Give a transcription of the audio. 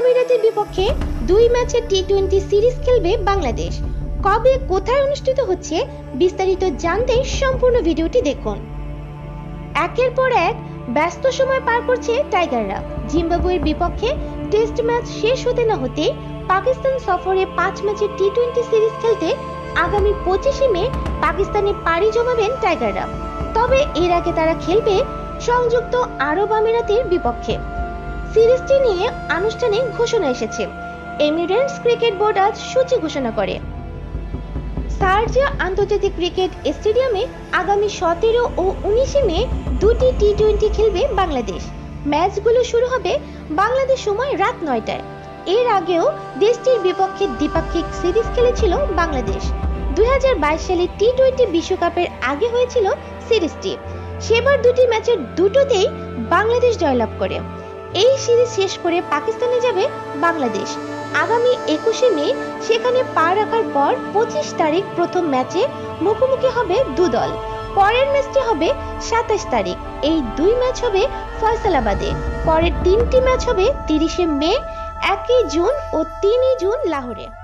আমিরাতের বিপক্ষে দুই ম্যাচের টি টোয়েন্টি সিরিজ খেলবে বাংলাদেশ। কবে কোথায় অনুষ্ঠিত হচ্ছে বিস্তারিত জানতে সম্পূর্ণ ভিডিওটি দেখুন। একের পর এক ব্যস্ত সময় পার করছে টাইগাররা। জিম্বাবুয়ের বিপক্ষে টেস্ট ম্যাচ শেষ হতে না হতে পাকিস্তান সফরে পাঁচ ম্যাচের টি টোয়েন্টি সিরিজ খেলতে আগামী পঁচিশে মে পাকিস্তানে পাড়ি জমাবেন টাইগাররা। তবে এর আগে তারা খেলবে সংযুক্ত আরব আমিরাতের বিপক্ষে। সিরিজটি নিয়ে আনুষ্ঠানিক ঘোষণা এসেছে। এমিরেটস ক্রিকেট বোর্ড আজ সূচি ঘোষণা করে। শারজা আন্তর্জাতিক ক্রিকেট স্টেডিয়ামে আগামী সতেরো ও উনিশে মে দুটি টি টোয়েন্টি খেলবে বাংলাদেশ। ম্যাচগুলো শুরু হবে বাংলাদেশ সময় রাত নয়টায়। এর আগেও দেশটির বিপক্ষে দ্বিপাক্ষিক সিরিজ খেলেছিল বাংলাদেশ। দুই হাজার বাইশ সালে টি টোয়েন্টি বিশ্বকাপের আগে হয়েছিল সিরিজটি। সেবার দুটি ম্যাচের দুটোতেই বাংলাদেশ জয়লাভ করে। এই সিরিজ শেষ করে পাকিস্তানে যাবে বাংলাদেশ। আগামী একুশে মে সেখানে পা রাখার পর পঁচিশ তারিখ প্রথম ম্যাচে মুখোমুখি হবে দু দল। পরের ম্যাচটি হবে সাতাশ তারিখ। এই দুই ম্যাচ হবে ফয়সালাবাদে। পরের তিনটি ম্যাচ হবে তিরিশে মে, একই জুন ও তিনই জুন লাহোরে।